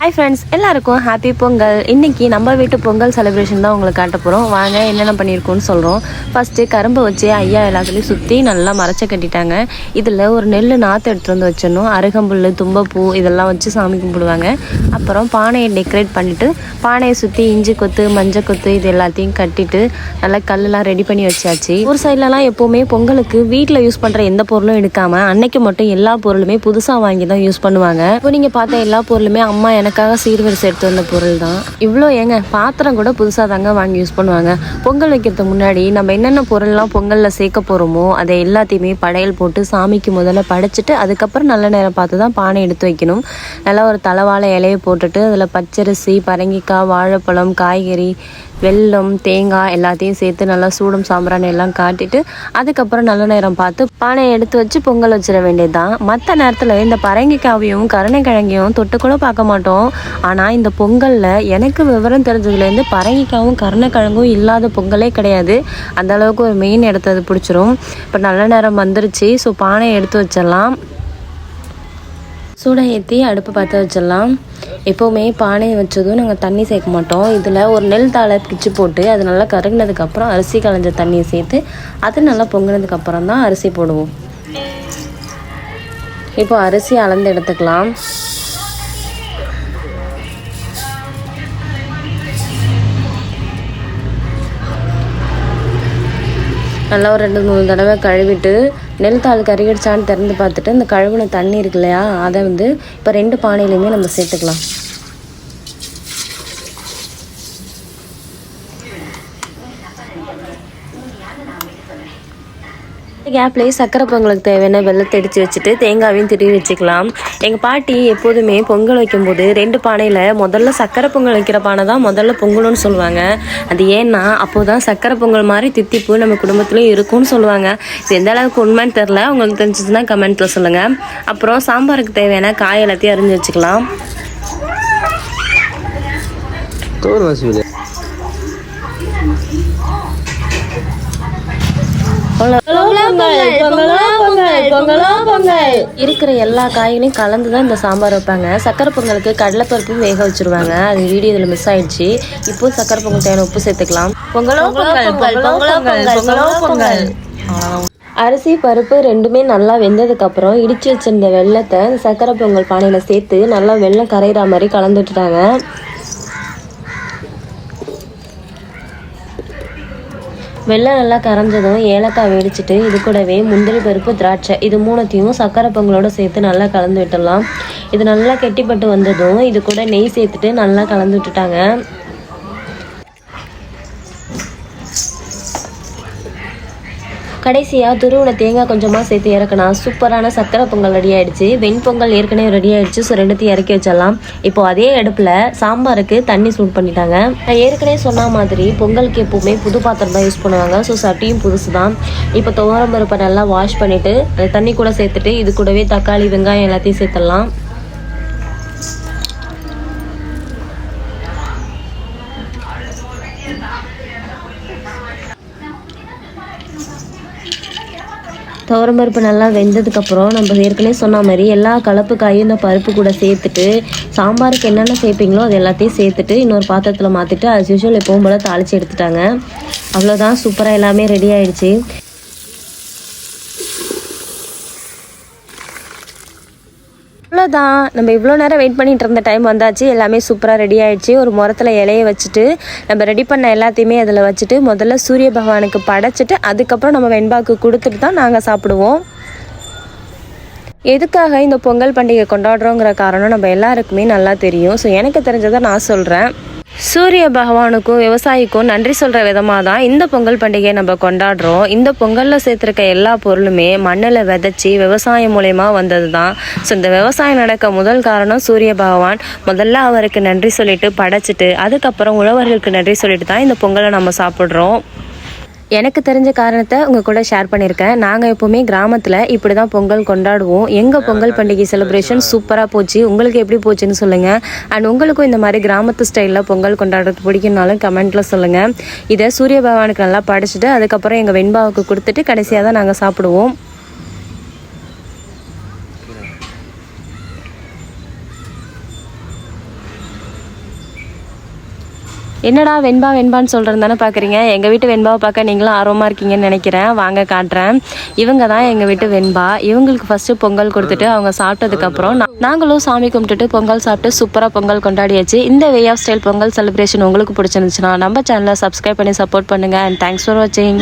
Hi friends எல்லாருக்கும் happy Pongal. இன்னைக்கு நம்ம வீட்டு பொங்கல் செலிப்ரேஷன் தான் உங்களுக்கு காட்ட போகிறோம் வாங்க என்னென்ன பண்ணியிருக்கோம்னு சொல்கிறோம் ஃபஸ்ட்டு கரும்பை வச்சு ஐயா எல்லாத்துலேயும் சுற்றி நல்லா மறைச்ச கட்டிட்டாங்க. இதில் ஒரு நெல் நாற்று எடுத்துகிட்டு வந்து வச்சிடணும். அருகம்புல் தும்பப்பூ இதெல்லாம் வச்சு சாமி கும்பிடுவாங்க. அப்புறம் பானையை டெக்கரேட் பண்ணிவிட்டு பானையை சுற்றி இஞ்சி கொத்து மஞ்சள் கொத்து இது எல்லாத்தையும் கட்டிட்டு நல்லா கல்லெலாம் ரெடி பண்ணி வச்சாச்சு. ஒரு சைட்லலாம் எப்போவுமே பொங்கலுக்கு வீட்டில் யூஸ் பண்ணுற எந்த பொருளும் எடுக்காமல் அன்னைக்கு மட்டும் எல்லா பொருளுமே புதுசாக வாங்கி தான் யூஸ் பண்ணுவாங்க. இப்போ நீங்கள் பார்த்த எல்லா பொருளுமே அம்மா எனக்கு எனக்காக சீர்வரிசை எடுத்து வந்த பொருள் தான். இவ்வளோ ஏங்க பாத்திரம் கூட புதுசாக தாங்க வாங்கி யூஸ் பண்ணுவாங்க. பொங்கல் வைக்கிறதுக்கு முன்னாடி நம்ம என்னென்ன பொருள்லாம் பொங்கலில் சேர்க்க போகிறோமோ அதை எல்லாத்தையுமே படையல் போட்டு சாமிக்கு முதல்ல படைச்சிட்டு அதுக்கப்புறம் நல்ல நேரம் பார்த்து தான் பானை எடுத்து வைக்கணும். நல்லா ஒரு தலைவாழை இலையை போட்டுட்டு அதில் பச்சரிசி பரங்கிக்காய் வாழைப்பழம் காய்கறி வெல்லம் தேங்காய் எல்லாத்தையும் சேர்த்து நல்லா சூடும் சாம்பிராணி எல்லாம் காட்டிட்டு அதுக்கப்புறம் நல்ல நேரம் பார்த்து பானையை எடுத்து வச்சு பொங்கல் வச்சிட வேண்டியதுதான். மற்ற நேரத்தில் இந்த பரங்கிக்காவையும் கருணைக்கிழங்கையும் தொட்டு கூட பார்க்க மாட்டோம். ஆனால் இந்த பொங்கலில் எனக்கு விவரம் தெரிஞ்சதுலேருந்து பரங்கிக்காவும் கருணைக்கிழங்கும் இல்லாத பொங்கலே கிடையாது. அந்த அளவுக்கு ஒரு மெயின் இடத்த அது பிடிச்சிரும். இப்போ நல்ல நேரம் வந்துருச்சு. ஸோ பானையை எடுத்து வச்சிடலாம். சூடை ஏற்றி அடுப்பு பற்ற வச்சிடலாம். எப்போவுமே பானையை வச்சதும் நாங்கள் தண்ணி சேர்க்க மாட்டோம். இதில் ஒரு நெல் தாளை பிச்சு போட்டு அது நல்லா கருகினதுக்கப்புறம் அரிசி களைஞ்ச தண்ணியை சேர்த்து அது நல்லா பொங்கினதுக்கப்புறம் தான் அரிசி போடுவோம். இப்போ அரிசி அளந்து எடுத்துக்கலாம். நல்லா ஒரு ரெண்டு மூணு தடவை கழுவிட்டு நெல் தாள் கருகிடுச்சான்னு திறந்து பார்த்துட்டு இந்த கழுவுன தண்ணி இருக்கு இல்லையா அதை வந்து இப்போ ரெண்டு பானையிலையுமே நம்ம சேர்த்துக்கலாம். கேப்லேயே சக்கரை பொங்கலுக்கு தேவையான வெள்ளத்தை அடித்து வச்சுட்டு தேங்காவையும் திருவி வச்சுக்கலாம். எங்கள் பாட்டி எப்போதுமே பொங்கல் வைக்கும்போது ரெண்டு பானையில் முதல்ல சக்கரை பொங்கல் வைக்கிற பானை தான் முதல்ல பொங்கலும்னு சொல்லுவாங்க. அது ஏன்னா அப்போ தான் சக்கரை பொங்கல் மாதிரி தித்திப்பு நம்ம குடும்பத்துலேயும் இருக்கும்னு சொல்லுவாங்க. இது எந்த அளவுக்கு உண்மைன்னு தெரில உங்களுக்கு தெரிஞ்சிச்சுன்னா கமெண்ட்டில் சொல்லுங்கள் அப்புறம் சாம்பாருக்கு தேவையான காய் எல்லாத்தையும் அரிஞ்சு வச்சுக்கலாம். இருக்கிற எல்லா காய்களையும் கலந்து தான் இந்த சாம்பார் வைப்பாங்க. சக்கரை பொங்கலுக்கு கடலைப்பருப்பும் வேக வச்சிருவாங்க. அது வீடியோ இதில் மிஸ் ஆயிடுச்சு. இப்போ சக்கரை பொங்கல் தேவையான உப்பு சேர்த்துக்கலாம். பொங்கலோ பொங்கல் பொங்கலோ பொங்கல் பொங்கலோ அரிசி பருப்பு ரெண்டுமே நல்லா வெந்ததுக்கு அப்புறம் இடிச்சு வச்சிருந்த வெள்ளத்தை சக்கரை பொங்கல் பானையில் சேர்த்து நல்லா வெள்ளம் கரையிற மாதிரி கலந்து வெள்ளை வெள்ளம் நல்லா கரைஞ்சதும் ஏலக்காய் வெடிச்சிட்டு இது கூடவே முந்திரி பருப்பு திராட்சை. இது மூணுத்தையும் சக்கரை பொங்கலோடு சேர்த்து நல்லா கலந்து விட்டுடலாம். இது நல்லா கெட்டிப்பட்டு வந்ததும் இது கூட நெய் சேர்த்துட்டு நல்லா கலந்து விட்டுட்டாங்க. கடைசியாக துருவின தேங்காய் கொஞ்சமாக சேர்த்து இறக்கணும் சூப்பரான சக்கரை பொங்கல் ரெடி ஆகிடுச்சு வெண்பொங்கல் ஏற்கனவே ரெடி ஆகிடுச்சு ஸோ ரெண்டுத்தையும் இறக்கி வச்சிடலாம். இப்போ அதே அடுப்பில் சாம்பாருக்கு தண்ணி சூட் பண்ணிட்டாங்க. நான் ஏற்கனவே சொன்ன மாதிரி பொங்கலுக்கு எப்போவுமே புது பாத்திரம் தான் யூஸ் பண்ணுவாங்க. ஸோ சட்டியும் புதுசு தான் இப்போ துவரம் பருப்பை நல்லா வாஷ் பண்ணிவிட்டு தண்ணி கூட சேர்த்துட்டு இது கூடவே தக்காளி வெங்காயம் எல்லாத்தையும் சேர்த்துடலாம். துவரம்பருப்பு நல்லா வெந்ததுக்கப்புறம் நம்ம ஏற்கனவே சொன்ன மாதிரி எல்லா கலப்பு காயும் இந்த பருப்பு கூட சேர்த்துட்டு சாம்பாருக்கு என்னென்ன சேர்ப்பீங்களோ அது எல்லாத்தையும் சேர்த்துட்டு இன்னொரு பாத்திரத்தில் மாற்றிட்டு அஸ் யூஷுவல் எப்பவும் போல் தாளித்து எடுத்துட்டாங்க. அவ்வளோதான் சூப்பராக எல்லாமே ரெடி ஆயிடுச்சு. அவ்வளோதான் நம்ம இவ்வளோ நேரம் வெயிட் பண்ணிகிட்டு இருந்த டைம் வந்தாச்சு. எல்லாமே சூப்பராக ரெடி ஆகிடுச்சு ஒரு முரத்தில் இலையை வச்சுட்டு நம்ம ரெடி பண்ண எல்லாத்தையுமே அதில் வச்சுட்டு முதல்ல சூரிய பகவானுக்கு படைச்சிட்டு அதுக்கப்புறம் நம்ம வெண்பாக்கு கொடுத்துட்டு தான் நாங்கள் சாப்பிடுவோம். எதுக்காக இந்த பொங்கல் பண்டிகை கொண்டாடுறோங்கிற காரணம் நம்ம எல்லாருக்குமே நல்லா தெரியும். ஸோ எனக்கு தெரிஞ்சதை நான் சொல்கிறேன் சூரிய பகவானுக்கும் விவசாயிக்கும் நன்றி சொல்கிற விதமாக தான் இந்த பொங்கல் பண்டிகையை நம்ம கொண்டாடுறோம். இந்த பொங்கலில் சேர்த்துருக்க எல்லா பொருளுமே மண்ணில் விதைச்சி விவசாயம் மூலயமா வந்தது தான் ஸோ இந்த விவசாயம் நடக்க முதல் காரணம் சூரிய பகவான். முதல்ல அவருக்கு நன்றி சொல்லிட்டு படைச்சிட்டு அதுக்கப்புறம் உழவர்களுக்கு நன்றி சொல்லிட்டு தான் இந்த பொங்கலை நம்ம சாப்பிட்றோம். எனக்கு தெரிஞ்ச காரணத்தை உங்கள் கூட ஷேர் பண்ணியிருக்கேன். நாங்கள் எப்போவுமே கிராமத்தில் இப்படி தான் பொங்கல் கொண்டாடுவோம். எங்கள் பொங்கல் பண்டிகை செலிப்ரேஷன் சூப்பராக போச்சு. உங்களுக்கு எப்படி போச்சுன்னு சொல்லுங்கள் அண்ட் உங்களுக்கும் இந்த மாதிரி கிராமத்து ஸ்டைலில் பொங்கல் கொண்டாடுறது பிடிக்கும்னாலும் கமெண்ட்டில் சொல்லுங்கள் இதை சூரிய பகவானுக்கு நல்லா படிச்சுட்டு அதுக்கப்புறம் எங்கள் வெண்பாவுக்கு கொடுத்துட்டு கடைசியாக தான் நாங்கள் சாப்பிடுவோம். என்னடா வெண்பா வெண்பான்னு சொல்கிறேன் தானே பார்க்குறீங்க எங்கள் வீட்டு வெண்பாவை பார்க்க நீங்களும் ஆர்வமாக இருக்கீங்கன்னு நினைக்கிறேன். வாங்க காட்டுறேன். இவங்க தான் எங்கள் வீட்டு வெண்பா. இவங்களுக்கு ஃபஸ்ட்டு பொங்கல் கொடுத்துட்டு அவங்க சாப்பிட்டதுக்கப்புறம் நாங்களும் சாமி கும்பிட்டுட்டு பொங்கல் சாப்பிட்டு சூப்பராக பொங்கல் கொண்டாடியாச்சு. இந்த way of style Pongal celebration உங்களுக்கு பிடிச்சிருந்துச்சுன்னா நம்ம சேனலை சப்ஸ்கிரைப் பண்ணி சப்போர்ட் பண்ணுங்கள் அண்ட் தேங்க்ஸ் ஃபார் வாட்சிங்